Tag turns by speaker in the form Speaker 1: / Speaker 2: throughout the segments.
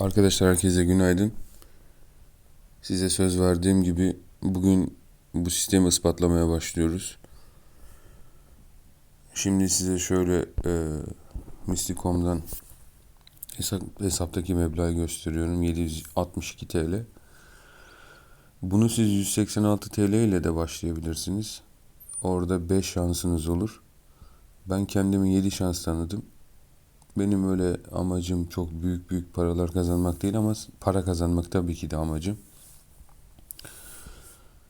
Speaker 1: Arkadaşlar herkese günaydın. Size söz verdiğim gibi bugün bu sistemi ispatlamaya başlıyoruz. Şimdi size şöyle e, Mysticom'dan hesap, hesaptaki meblağı gösteriyorum. 762 TL. Bunu siz 186 TL ile de başlayabilirsiniz. Orada 5 şansınız olur. Ben kendimi 7 şans tanıdım. Benim öyle amacım çok büyük büyük paralar kazanmak değil ama para kazanmak tabii ki de amacım.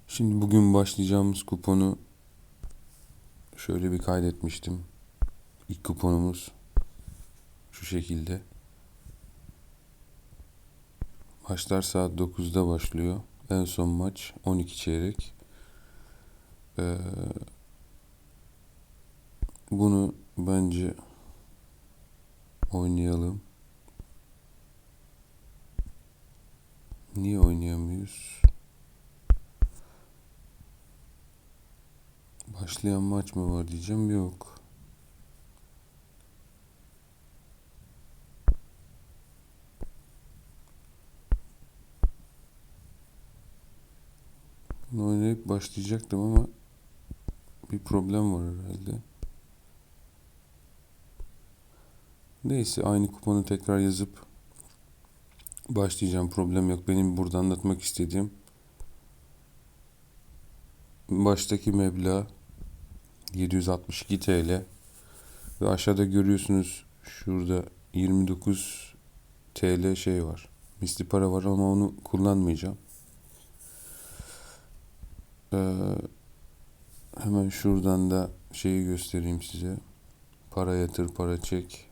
Speaker 1: Şimdi bugün başlayacağımız kuponu şöyle bir kaydetmiştim. İlk kuponumuz şu şekilde. Maçlar saat 9'da başlıyor. En son maç 12 çeyrek. Ee, bunu bence oynayalım. Niye oynayamıyoruz? Başlayan maç mı var diyeceğim. Yok. Bunu oynayıp başlayacaktım ama bir problem var herhalde. Neyse aynı kuponu tekrar yazıp başlayacağım. Problem yok. Benim burada anlatmak istediğim baştaki meblağ 762 TL ve aşağıda görüyorsunuz şurada 29 TL şey var. Misli para var ama onu kullanmayacağım. Ee, hemen şuradan da şeyi göstereyim size. Para yatır, para çek.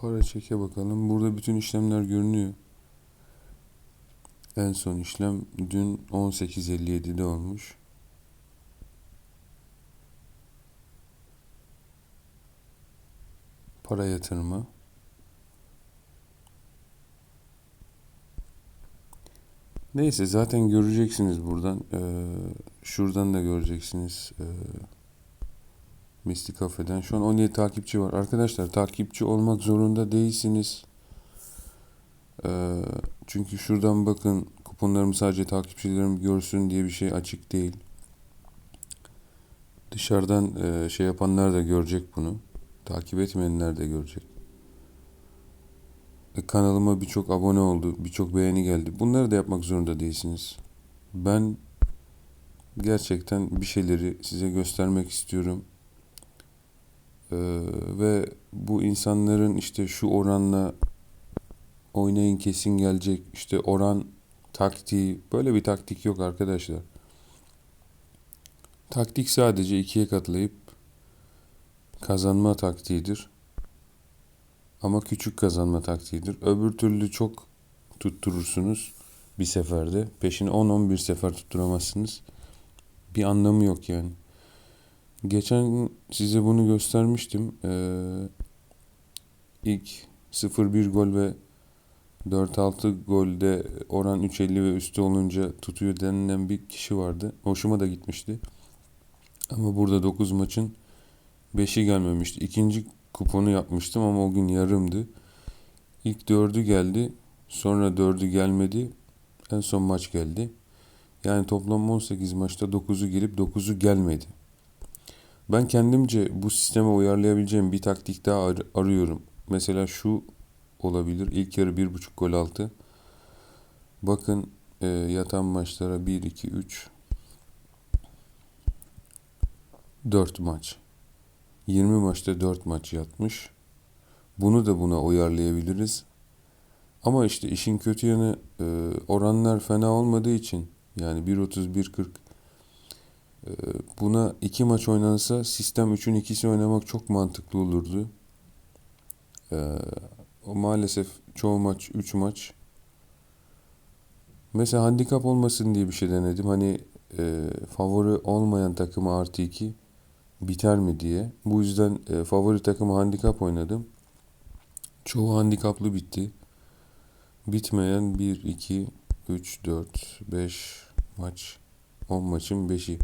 Speaker 1: Para çeke bakalım. Burada bütün işlemler görünüyor. En son işlem dün 18.57'de olmuş. Para yatırımı. Neyse zaten göreceksiniz buradan. Ee, şuradan da göreceksiniz. Ee, Misty Cafe'den. Şu an 17 takipçi var. Arkadaşlar takipçi olmak zorunda değilsiniz. Ee, çünkü şuradan bakın kuponlarımı sadece takipçilerim görsün diye bir şey açık değil. Dışarıdan e, şey yapanlar da görecek bunu. Takip etmeyenler de görecek. E, kanalıma birçok abone oldu, birçok beğeni geldi. Bunları da yapmak zorunda değilsiniz. Ben gerçekten bir şeyleri size göstermek istiyorum. Ee, ve bu insanların işte şu oranla oynayın kesin gelecek işte oran taktiği böyle bir taktik yok arkadaşlar. Taktik sadece ikiye katlayıp kazanma taktiğidir. Ama küçük kazanma taktiğidir. Öbür türlü çok tutturursunuz bir seferde. Peşini 10-11 sefer tutturamazsınız. Bir anlamı yok yani. Geçen size bunu göstermiştim. Ee, ilk 0-1 gol ve 4-6 golde oran 3.50 ve üstü olunca tutuyor denilen bir kişi vardı. Hoşuma da gitmişti. Ama burada 9 maçın 5'i gelmemişti. İkinci kuponu yapmıştım ama o gün yarımdı. İlk 4'ü geldi. Sonra 4'ü gelmedi. En son maç geldi. Yani toplam 18 maçta 9'u gelip 9'u gelmedi. Ben kendimce bu sisteme uyarlayabileceğim bir taktik daha ar- arıyorum. Mesela şu olabilir. İlk yarı 1.5 gol altı. Bakın e, yatan maçlara 1, 2, 3 4 maç. 20 maçta 4 maç yatmış. Bunu da buna uyarlayabiliriz. Ama işte işin kötü yanı e, oranlar fena olmadığı için yani 1.30 1.40 e, buna iki maç oynansa sistem 3'ün ikisi oynamak çok mantıklı olurdu. E, o maalesef çoğu maç 3 maç. Mesela handikap olmasın diye bir şey denedim. Hani e, favori olmayan takımı artı 2 biter mi diye. Bu yüzden e, favori takımı handikap oynadım. Çoğu handikaplı bitti. Bitmeyen 1, 2, 3, 4, 5 maç. 10 maçın 5'i.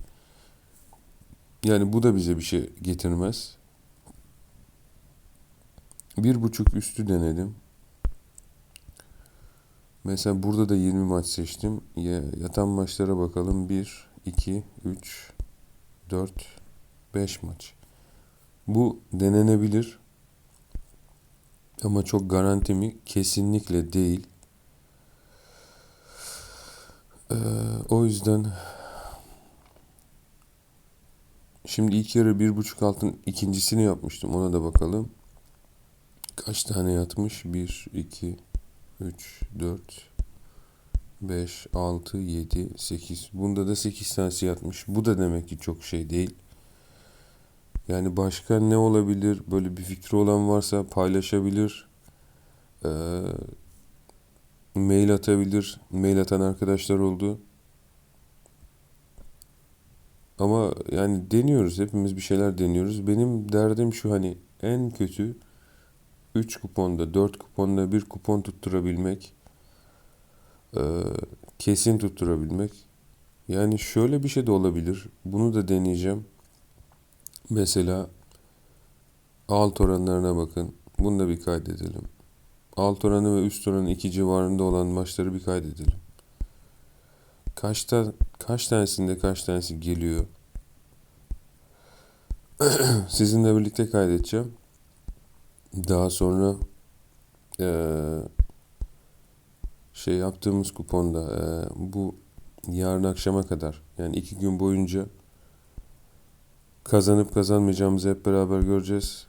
Speaker 1: Yani bu da bize bir şey getirmez. Bir buçuk üstü denedim. Mesela burada da 20 maç seçtim. Yatan maçlara bakalım. 1, 2, 3, 4, 5 maç. Bu denenebilir. Ama çok garanti mi? Kesinlikle değil. Ee, o yüzden şimdi ilk yarı bir buçuk altın ikincisini yapmıştım. Ona da bakalım. Kaç tane yatmış? 1, 2, 3, 4, 5, 6, 7, 8. Bunda da 8 tanesi yatmış. Bu da demek ki çok şey değil. Yani başka ne olabilir? Böyle bir fikri olan varsa paylaşabilir. Ee, mail atabilir. Mail atan arkadaşlar oldu. Ama yani deniyoruz. Hepimiz bir şeyler deniyoruz. Benim derdim şu hani en kötü 3 kuponda, 4 kuponda bir kupon tutturabilmek. Ee, kesin tutturabilmek. Yani şöyle bir şey de olabilir. Bunu da deneyeceğim. Mesela alt oranlarına bakın. Bunu da bir kaydedelim. Alt oranı ve üst oranı iki civarında olan maçları bir kaydedelim. Kaçta kaç tanesinde kaç tanesi geliyor? Sizinle birlikte kaydedeceğim. Daha sonra ee, şey yaptığımız kuponda ee, bu yarın akşama kadar yani iki gün boyunca kazanıp kazanmayacağımızı hep beraber göreceğiz.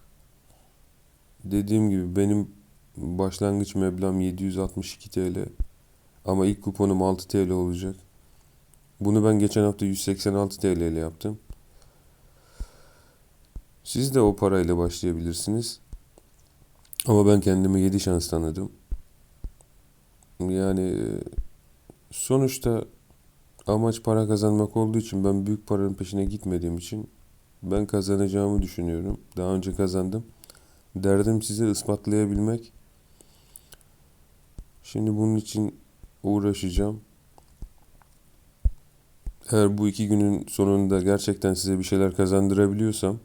Speaker 1: Dediğim gibi benim başlangıç meblağım 762 TL ama ilk kuponum 6 TL olacak. Bunu ben geçen hafta 186 TL ile yaptım. Siz de o parayla başlayabilirsiniz. Ama ben kendime 7 şans tanıdım. Yani sonuçta amaç para kazanmak olduğu için ben büyük paranın peşine gitmediğim için ben kazanacağımı düşünüyorum. Daha önce kazandım. Derdim size ispatlayabilmek. Şimdi bunun için uğraşacağım. Eğer bu iki günün sonunda gerçekten size bir şeyler kazandırabiliyorsam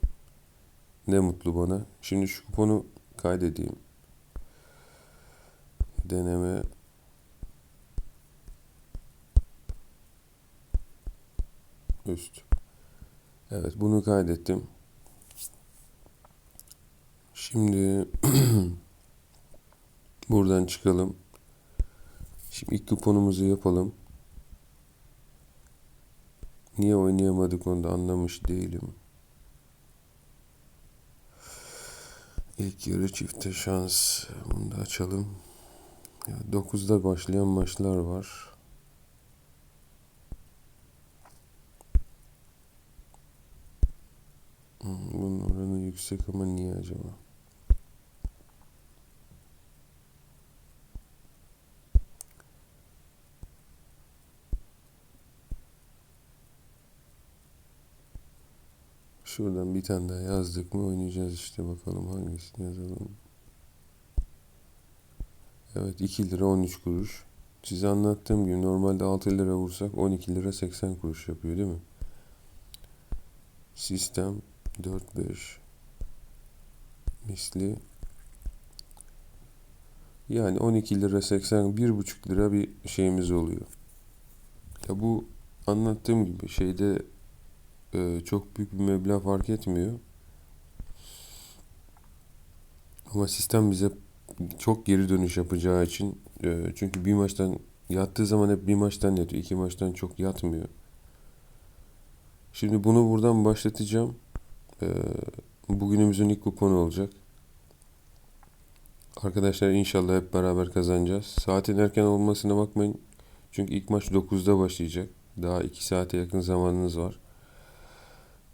Speaker 1: ne mutlu bana. Şimdi şu kuponu kaydedeyim. Deneme üst. Evet bunu kaydettim. Şimdi buradan çıkalım. Şimdi ilk kuponumuzu yapalım. Niye oynayamadık onu da anlamış değilim. İlk yarı çifte şans. Bunu da açalım. Ya 9'da başlayan maçlar var. Hmm, bunun oranı yüksek ama niye acaba? Şuradan bir tane daha yazdık mı oynayacağız işte bakalım hangisini yazalım. Evet 2 lira 13 kuruş. Size anlattığım gibi normalde 6 lira vursak 12 lira 80 kuruş yapıyor değil mi? Sistem 4-5 misli yani 12 lira 80 1,5 lira bir şeyimiz oluyor. Ya bu anlattığım gibi şeyde e, çok büyük bir meblağ fark etmiyor. Ama sistem bize çok geri dönüş yapacağı için e, çünkü bir maçtan yattığı zaman hep bir maçtan yatıyor. iki maçtan çok yatmıyor. Şimdi bunu buradan başlatacağım. E, bugünümüzün ilk kuponu olacak. Arkadaşlar inşallah hep beraber kazanacağız. Saatin erken olmasına bakmayın. Çünkü ilk maç 9'da başlayacak. Daha 2 saate yakın zamanınız var.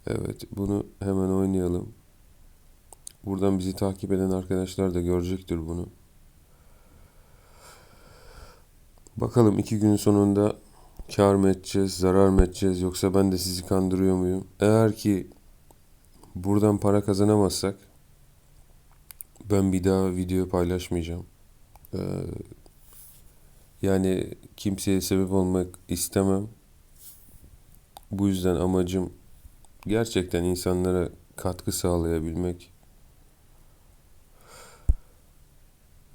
Speaker 1: Evet bunu hemen oynayalım. Buradan bizi takip eden arkadaşlar da görecektir bunu. Bakalım iki günün sonunda kar mı edeceğiz, zarar mı edeceğiz yoksa ben de sizi kandırıyor muyum? Eğer ki buradan para kazanamazsak ben bir daha video paylaşmayacağım. Ee, yani kimseye sebep olmak istemem. Bu yüzden amacım gerçekten insanlara katkı sağlayabilmek.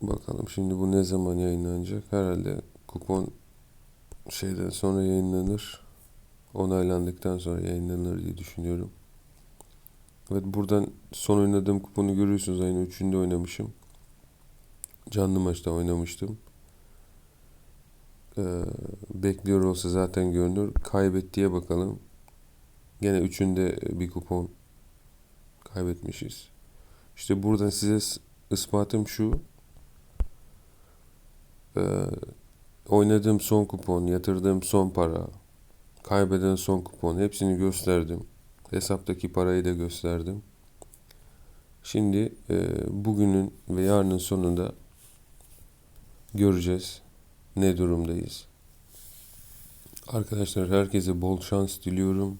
Speaker 1: Bakalım şimdi bu ne zaman yayınlanacak? Herhalde kupon şeyden sonra yayınlanır. Onaylandıktan sonra yayınlanır diye düşünüyorum. Evet buradan son oynadığım kuponu görüyorsunuz. Ayın 3'ünde oynamışım. Canlı maçta oynamıştım. Ee, bekliyor olsa zaten görünür. Kaybettiye bakalım. Gene üçünde bir kupon kaybetmişiz. İşte buradan size ispatım şu. Ee, oynadığım son kupon, yatırdığım son para, kaybeden son kupon hepsini gösterdim. Hesaptaki parayı da gösterdim. Şimdi e, bugünün ve yarının sonunda göreceğiz ne durumdayız. Arkadaşlar herkese bol şans diliyorum.